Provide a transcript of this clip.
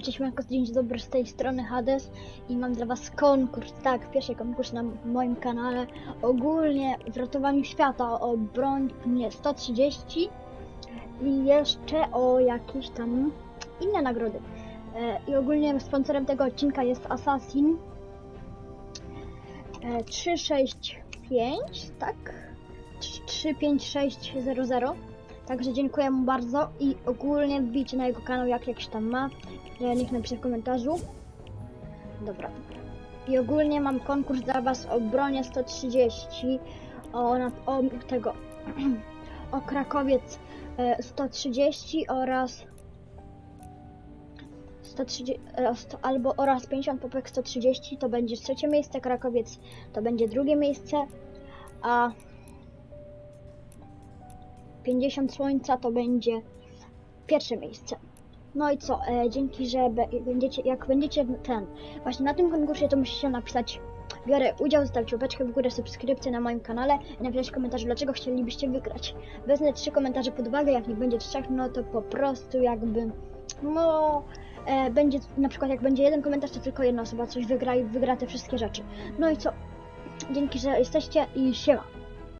Cześć Marko, dzień dobry z tej strony Hades i mam dla was konkurs, tak, pierwszy konkurs na moim kanale ogólnie w ratowaniu świata o broń nie 130 i jeszcze o jakieś tam inne nagrody. E, I ogólnie sponsorem tego odcinka jest Assassin e, 365, tak? 35600. Także dziękuję mu bardzo i ogólnie wbijcie na jego kanał, jak jakiś tam ma. E, Niech napisze w komentarzu. Dobra. I ogólnie mam konkurs dla Was o bronię 130, o, o tego, o Krakowiec e, 130 oraz 130, e, albo oraz 50 popek 130 to będzie trzecie miejsce, Krakowiec to będzie drugie miejsce, a 50 słońca to będzie pierwsze miejsce. No i co, e, dzięki, że będziecie, jak będziecie ten, właśnie na tym konkursie to musicie napisać, biorę udział, zostawić łapeczkę w górę, subskrypcję na moim kanale i napisać komentarz, dlaczego chcielibyście wygrać. Wezmę trzy komentarze pod uwagę, jak nie będzie trzech, no to po prostu jakby, no, e, będzie, na przykład jak będzie jeden komentarz, to tylko jedna osoba coś wygra i wygra te wszystkie rzeczy. No i co, dzięki, że jesteście i siema.